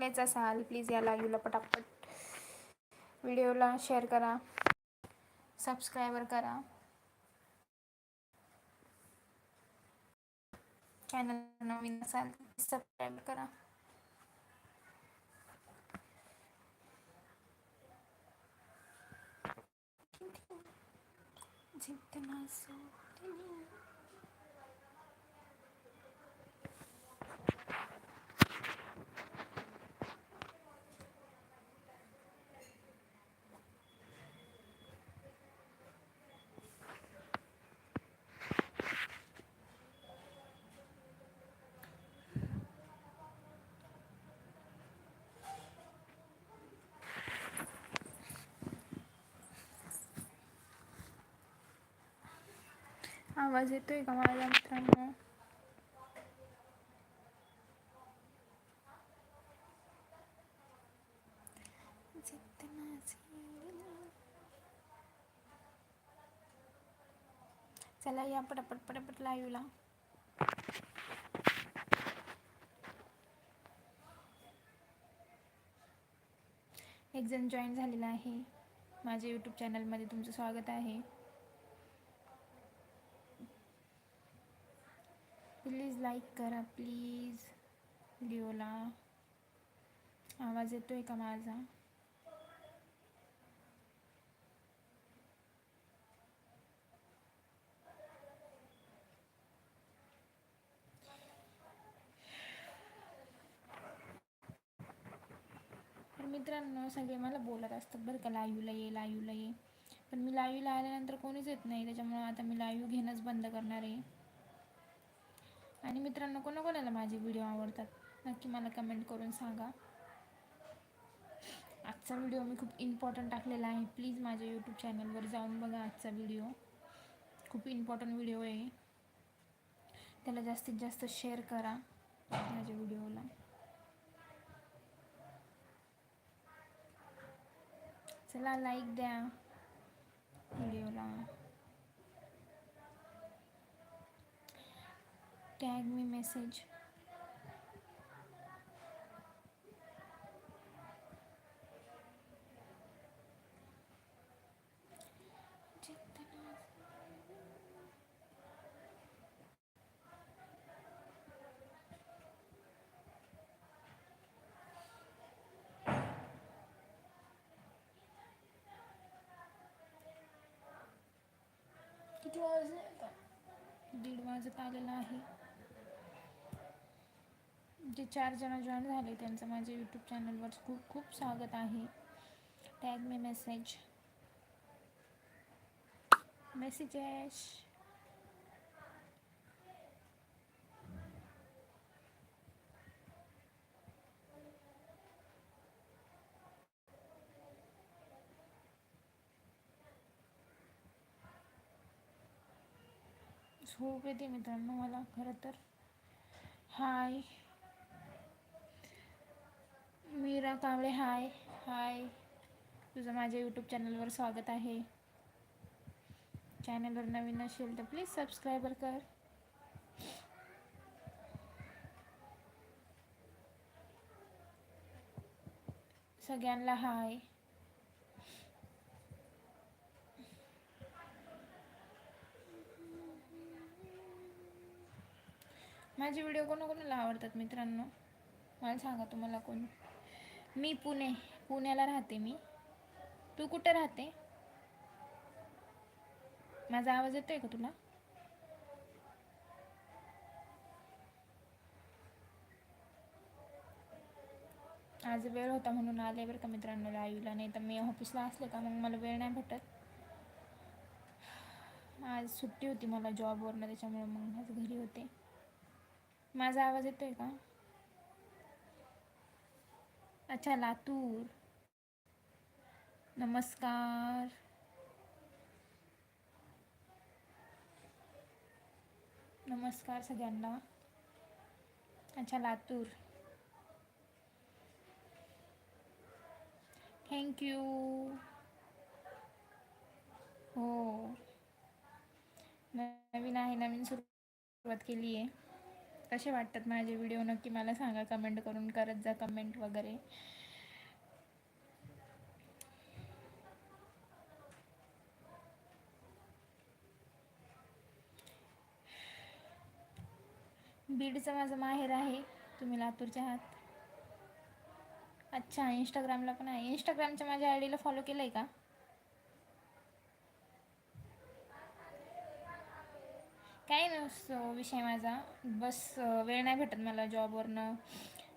नवीनच असाल प्लीज या लाईव्हला पटापट. व्हिडिओला शेअर करा. सबस्क्रायबर करा. चॅनल नवीन असाल सबस्क्राईब करा. जितना सोचनी आवाज येतोय का माझ्या मित्रांनो? चला या पटापट पटापट लाईव्हला एक जण जॉईन झालेला आहे. माझ्या यूट्यूब चॅनलमध्ये तुमचं स्वागत आहे. प्लीज लाईक करा प्लीज. व्हिडिओला आवाज येतो आहे का माझा? मित्रांनो सगळे मला बोलत असतात बरं का लाईव्हला ये लाईव्हला ये. पण मी लाईव्हला आल्यानंतर कोणीच येत नाही त्याच्यामुळं आता मी लाईव्ह घेणंच बंद करणार आहे. आणि मित्रांनो कोणाकोणाला माझे व्हिडिओ आवडतात? नक्की मला कमेंट करून सांगा. आजचा व्हिडिओ मी खूप इम्पॉर्टंट टाकलेला आहे. प्लीज माझ्या यूट्यूब चॅनलवर जाऊन बघा आजचा व्हिडिओ. खूप इम्पॉर्टंट व्हिडिओ आहे. त्याला जास्तीत जास्त शेअर करा माझ्या व्हिडिओला. चला लाईक द्या व्हिडिओला. टॅग मी मेसेज किती वाजले दीड वाजत आलेला आहे. जे चार जण जॉईन झाले त्यांचं माझ्या यूट्यूब चॅनलवर खूप खूप स्वागत आहे. टॅग मी मेसेज मेसेजेस झोप येते मित्रांनो मला खरं तर. हाय मीरा कांबळे हाय. हाय. तुझं माझ्या यूट्यूब चॅनलवर स्वागत आहे. चॅनलवर नवीन असेल तर प्लीज सबस्क्रायबर कर. सगळ्यांना हाय. माझे व्हिडिओ कोणाकोणाला आवडतात मित्रांनो? मला सांगा तुम्हाला कोण. मी पुणे पुण्याला राहते मी. तू कुठे राहते? माझा आवाज येतोय का तुला? आज वेळ होता म्हणून आले बरं का मित्रांनो लाईव्हला नाही तर मी ऑफिसला असले का मग मला वेळ नाही भेटत. आज सुट्टी होती मला जॉबवरनं त्याच्यामुळे मग आज घरी होते. माझा आवाज येतोय का? अच्छा लातूर. नमस्कार. नमस्कार सगळ्यांना. अच्छा लातूर. थँक्यू हो. नवीन आहे नवीन सुरुवात केली आहे कसे वाटतात माझे व्हिडिओ नक्की मला सांगा कमेंट करून. करत जा कमेंट वगैरे. बीडचं माझं माहेर आहे. तुम्ही लातूरच्या आहात. अच्छा इंस्टाग्रामला पण आहे. इंस्टाग्रामच्या माझ्या आय डीला फॉलो केलं आहे का? काही नसतो विषय माझा. बस वेळ नाही भेटत मला जॉबवरनं.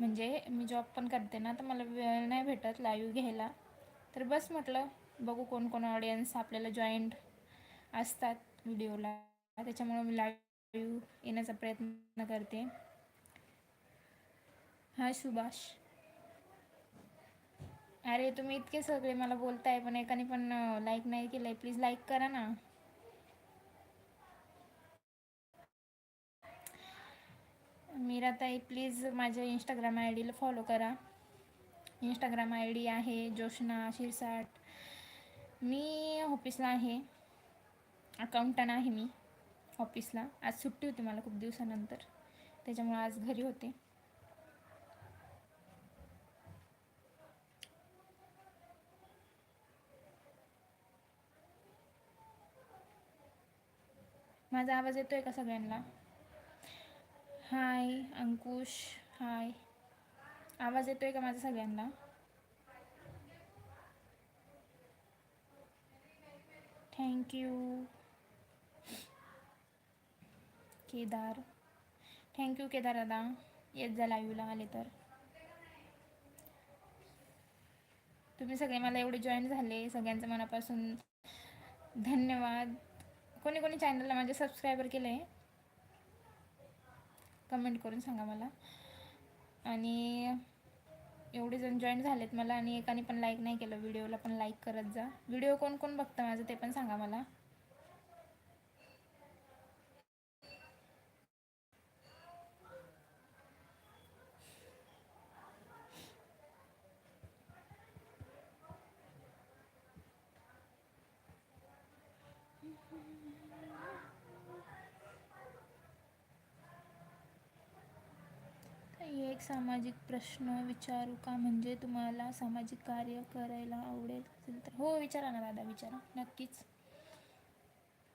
म्हणजे मी जॉब पण करते ना तर मला वेळ नाही भेटत लाईव्ह घ्यायला. तर बस म्हटलं बघू कोण कोण ऑडियन्स आपल्याला जॉईंट असतात व्हिडिओला त्याच्यामुळं मी लाईव्ह येण्याचा प्रयत्न करते. हां सुभाष. अरे तुम्ही इतके सगळे मला बोलताय पण एकाने पण लाईक नाही केलंय. प्लीज लाईक करा ना. मीराताई प्लीज माझ्या इंस्टाग्राम आय डीला फॉलो करा. इंस्टाग्राम आय डी आहे जोशना शिरसाट. मी ऑफिसला आहे. अकाउंटंट आहे मी ऑफिसला आज सुट्टी होती मला खूप दिवसानंतर. त्याच्यामुळे आज घरी होते. माझा आवाज येतोय का सगळ्यांना? हाय अंकुश हाय आवाज येतोय का माझा सगळ्यांना? थँक्यू केदार. थँक्यू केदार दादा. येत जा लाईव्हला आले तर. तुम्ही सगळे मला एवढे जॉईन झाले. सगळ्यांचं मनापासून धन्यवाद. कोणी कोणी चॅनलला माझे सबस्क्रायबर केले आहे कमेंट करून सांगा मला. आणि एवढे जण जॉईन झालेत मला आणि एकाने पण लाईक नाही केलं. व्हिडिओला पण लाईक करत जा. व्हिडिओ कोण कोण बघतं माझं ते पण सांगा मला. एक सामाजिक प्रश्न विचारू का? म्हणजे तुम्हाला सामाजिक कार्य करायला आवडेल असेल तर हो विचारा ना दादा विचारा. नक्कीच.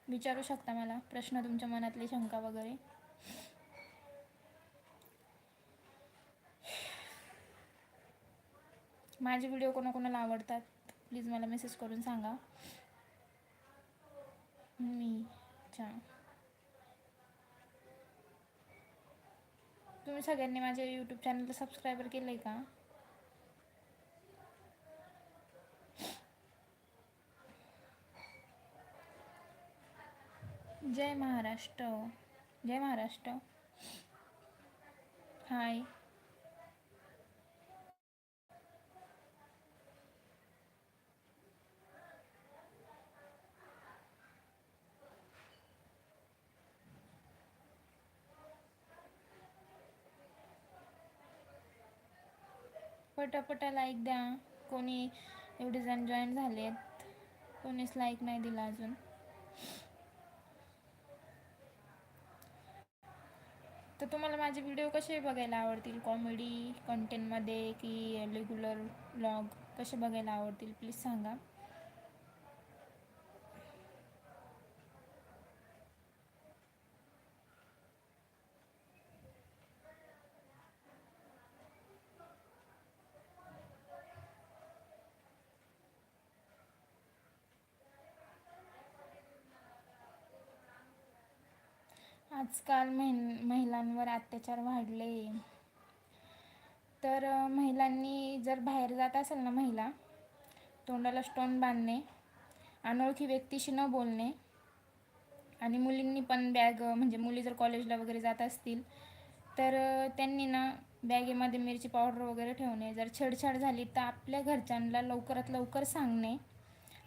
विचारू शकता मला. प्रश्न तुमच्या मनातले शंका वगैरे. माझे व्हिडिओ कोणाकोणाला आवडतात? प्लीज मला मेसेज करून सांगा. मी अच्छा तुम्ही सगळ्यांनी माझ्या यूट्यूब चैनल सबस्क्रायबर के आहे का? जय महाराष्ट्र. जय महाराष्ट्र. हाय पटापटा लाईक द्या कोणी एवढे जण जॉईन झालेत. कोणीच लाईक नाही दिला अजून. तर तुम्हाला माझे व्हिडिओ कसे बघायला आवडतील? कॉमेडी कंटेंटमध्ये की रेग्युलर ब्लॉग कसे बघायला आवडतील? प्लीज सांगा. आजकाल महिन महिलांवर अत्याचार वाढले. तर महिलांनी जर बाहेर जात असेल ना महिला तोंडाला स्टोन बांधणे अनोळखी व्यक्तीशी न बोलणे आणि मुलींनी पण बॅग म्हणजे मुली जर कॉलेजला वगैरे जात असतील तर त्यांनी ना बॅगेमध्ये मिरची पावडर वगैरे ठेवणे. जर छेडछाड झाली तर आपल्या घरच्यांना लवकरात लवकर सांगणे.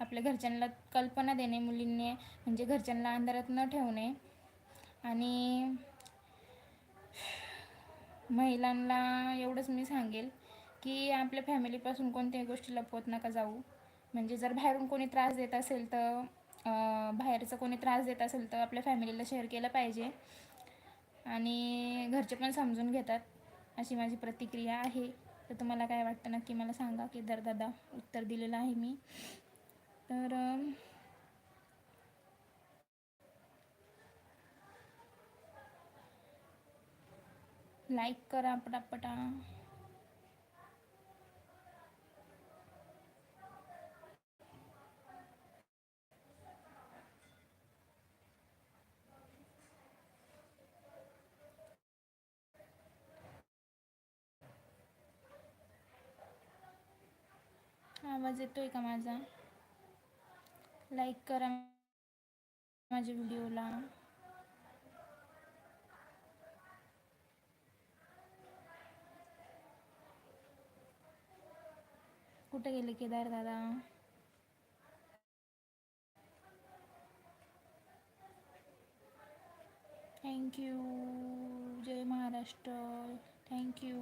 आपल्या घरच्यांना कल्पना देणे मुलींनी म्हणजे घरच्यांना अंधारात न ठेवणे. आणि महिलांना एवढंच मी सांगेल की आपल्या फॅमिलीपासून कोणत्याही गोष्टी लपवत नका जाऊ. म्हणजे जर बाहेरून कोणी त्रास देत असेल तर बाहेरचं कोणी त्रास देत असेल तर आपल्या फॅमिलीला शेअर केलं पाहिजे. आणि घरचे पण समजून घेतात. अशी माझी प्रतिक्रिया आहे. तर तुम्हाला काय वाटतं नक्की मला सांगा केदार दादा उत्तर दिलेलं आहे मी. तर लाईक करा पटापटा. आवाज येतोय का माझा? लाईक करा माझ्या व्हिडिओला. कुठे गेले केदार दादा? थँक्यू जय महाराष्ट्र. थँक्यू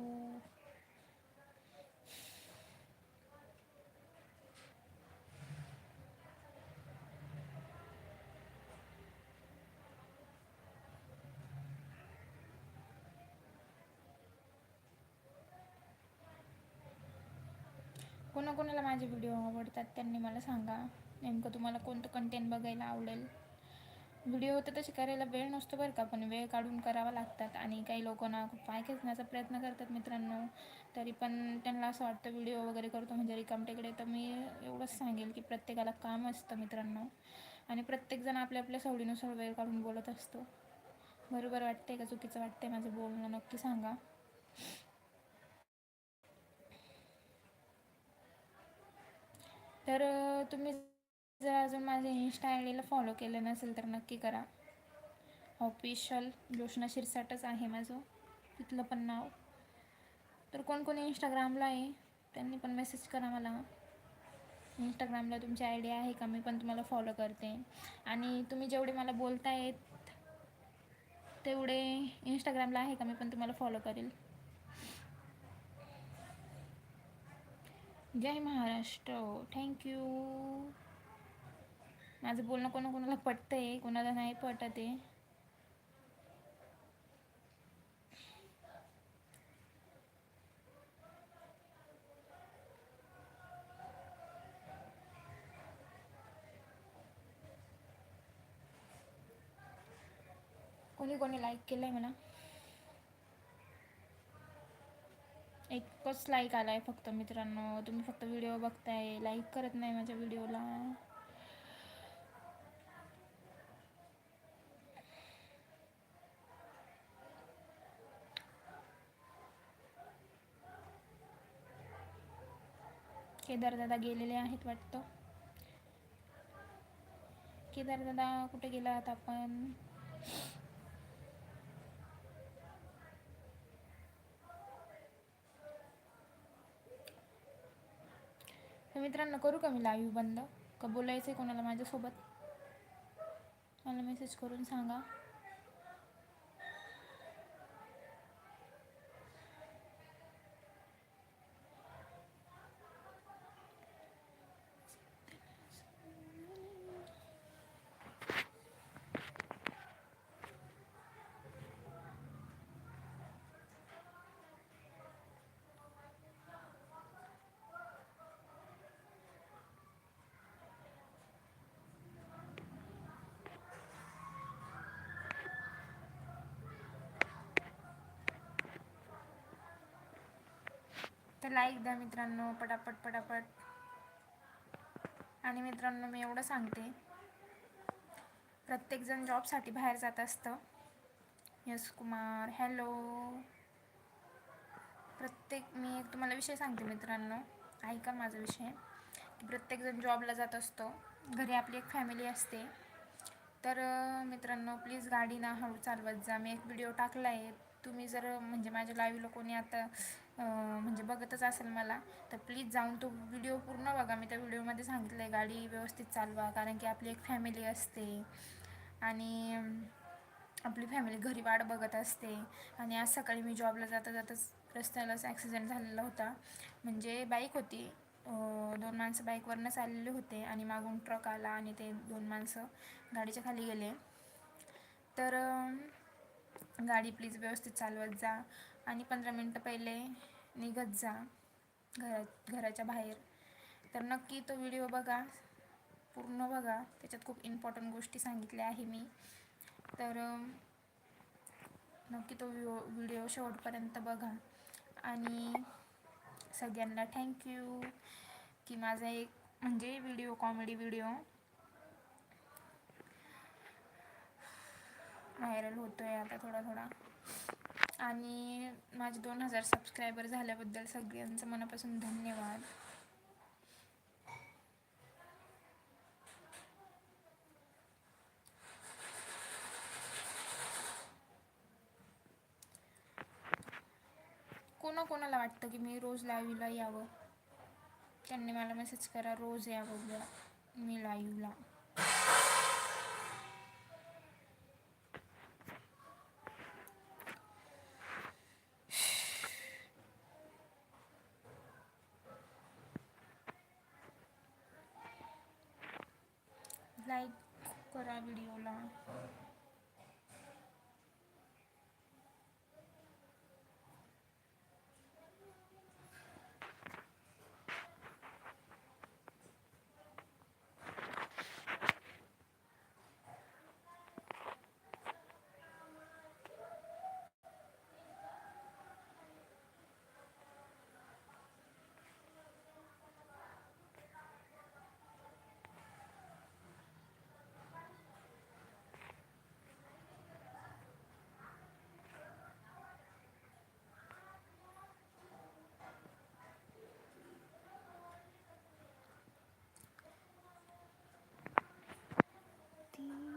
कोणाकोणाला माझे व्हिडिओ आवडतात त्यांनी मला सांगा. नेमकं तुम्हाला कोणतं कंटेंट बघायला आवडेल? व्हिडिओ तर तसे करायला वेळ नसतो बरं का पण वेळ काढून करावा लागतात आणि काही लोकांना पाय खेचण्याचा प्रयत्न करतात मित्रांनो. तरी पण त्यांना असं वाटतं व्हिडिओ वगैरे करतो म्हणजे रिकामटेकडे तर मी एवढंच सांगेल की प्रत्येकाला काम असतं मित्रांनो. आणि प्रत्येकजण आपल्या आपल्या सवडीनुसार वेळ काढून बोलत असतो. बरोबर वाटते का? चुकीचं वाटते माझं बोलणं? नक्की सांगा. तर तुम्ही जर अजून माझ्या इन्स्टा आय डीला फॉलो केलं नसेल तर नक्की करा. ऑफिशियल जोशना शिरसाटच आहे माझं. तिथलं पण नाव. तर कोण कोणी इंस्टाग्रामला आहे त्यांनी पण मेसेज करा मला. इंस्टाग्रामला तुमची आय डी आहे का? मी पण तुम्हाला फॉलो करते. आणि तुम्ही जेवढे मला बोलतायत तेवढे इंस्टाग्रामला आहे का? मी पण तुम्हाला फॉलो करेल. जय महाराष्ट्र. थँक्यू माझं बोलणं कोणा कोणाला पटतं आहे कोणाला नाही पटत आहे. कोणी कोणी लाईक केलं आहे मला एकच लाईक आला आहे फक्त मित्रांनो. तुम्ही फक्त व्हिडिओ बघताय लाईक करत नाही माझ्या व्हिडिओला केदार दादा गेलेले आहेत वाटतं. केदार दादा कुठे गेला आहात आपण? मित्रांनो करू का मी लाईव्ह बंद? का बोलायचं आहे कोणाला माझ्यासोबत? मला मेसेज करून सांगा. तर लाईक द्या मित्रांनो पटापट पटापट. आणि मित्रांनो मी एवढं सांगते. प्रत्येकजण जॉबसाठी बाहेर जात असतं. यस कुमार हॅलो प्रत्येक मी एक तुम्हाला विषय सांगते मित्रांनो. ऐका माझा विषय. की प्रत्येकजण जॉबला जात असतो. घरी आपली एक फॅमिली असते. तर मित्रांनो प्लीज गाडी ना हळू चालवत जा. मी एक व्हिडिओ टाकला आहे तुम्ही जर म्हणजे माझ्या लाईव्हला कोणी आता म्हणजे बघतच असेल मला. तर प्लीज जाऊन तो व्हिडिओ पूर्ण बघा. मी त्या व्हिडिओमध्ये सांगितलं आहे गाडी व्यवस्थित चालवा. कारण की आपली एक फॅमिली असते. आणि आपली फॅमिली घरी वाट बघत असते. आणि आज सकाळी मी जॉबला जाता जाताच रस्त्यालाच ॲक्सिडेंट झालेला होता. म्हणजे बाईक होती. दोन माणसं बाईकवरनंच आलेले होते. आणि मागून ट्रक आला आणि ते दोन माणसं गाडीच्या खाली गेले. तर गाडी प्लीज व्यवस्थित चालवत जा. आणि पंधरा मिनटं पहिले निघत जा घरा घराच्या बाहेर. तर नक्की तो व्हिडिओ बघा पूर्ण बघा. त्याच्यात खूप इम्पॉर्टंट गोष्टी सांगितल्या आहे मी. तर नक्की तो व्हिओ व्हिडिओ शेवटपर्यंत बघा. आणि सगळ्यांना थँक्यू की माझा एक म्हणजे व्हिडिओ कॉमेडी व्हिडिओ व्हायरल होतो आहे आता थोडा थोडा. आणि माझे दोन हजार सबस्क्रायबर झाल्याबद्दल सगळ्यांचं मनापासून धन्यवाद. कोणाकोणाला वाटतं की मी रोज लाईव्हला यावं? त्यांनी मला मेसेज करा रोज यावं मी लाईव्हला 流浪 you.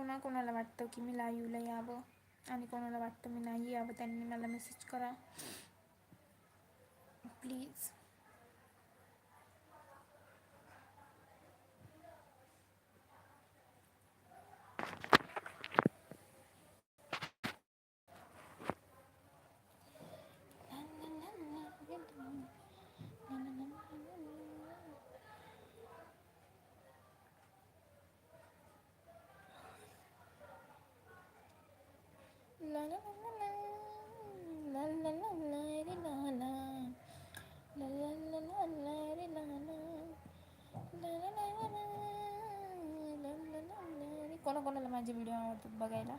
कोणा कोणाला वाटतं की मी लाईव्हला यावं आणि कोणाला वाटतं मी नाही यावं त्यांनी मला मेसेज करा. प्लीज कोणाकोणाला माझे व्हिडिओ आवडतात बघायला?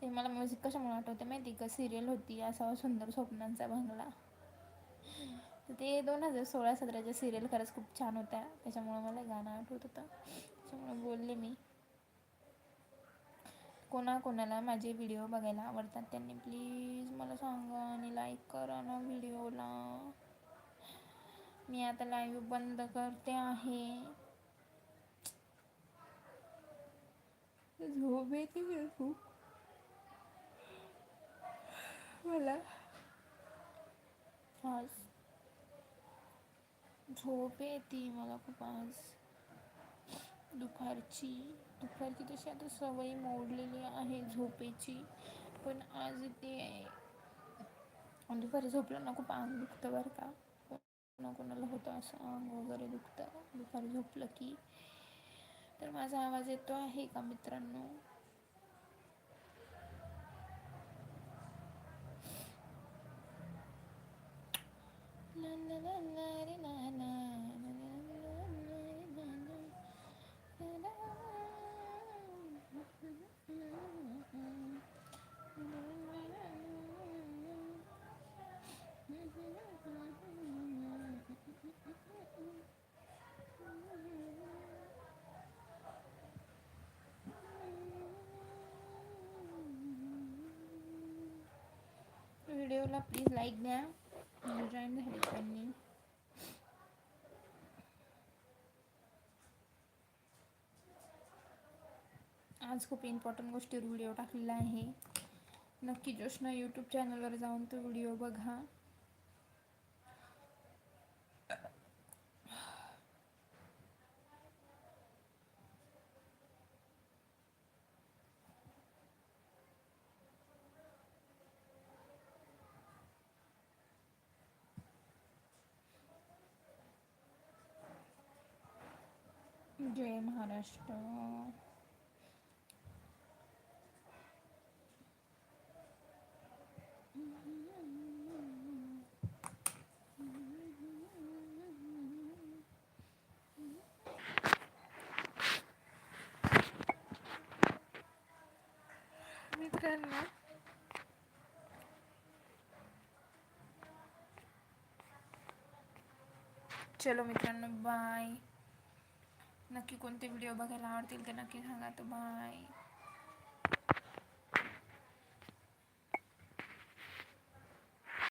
ते मला म्युझिक कशामुळे आठवते माहिती का? सिरियल होती असा सुंदर स्वप्नांचा बंगला. तर ते दोन हजार सोळा सतराच्या सिरियल खरंच खूप छान होत्या. त्याच्यामुळं मला गाणं आठवत होतं. त्याच्यामुळे बोलले मी. कोणाकोणाला माझे व्हिडिओ बघायला आवडतात त्यांनी प्लीज मला सांगा आणि लाईक करा ना व्हिडिओला मी आता लाईव्ह बंद करते आहे. झोप येते खूप. मला. आज झोप येते मला खूप आज. दुपारची दुपारची तशी आता सवय मोडलेली आहे झोपेची. पण आज ते दुपारी झोपलं ना खूप अंग दुखतं बरं का. कोणा कोणाला होतं असं अंग वगैरे दुखतं. दुपारी झोपलं की. तर माझा आवाज येतो आहे का मित्रांनो? video la please like now Hep annem. आज खूप इम्पॉर्टंट गोष्टीवर व्हिडिओ टाकलेला आहे नक्की जोशना यूट्यूब चॅनलवर जाऊन तो व्हिडिओ बघा जय महाराष्ट्र मित्रांनो चलो मित्रांनो बाय नक्की कोणते व्हिडिओ बघायला आवडतील ते नक्की सांगा. तर बाय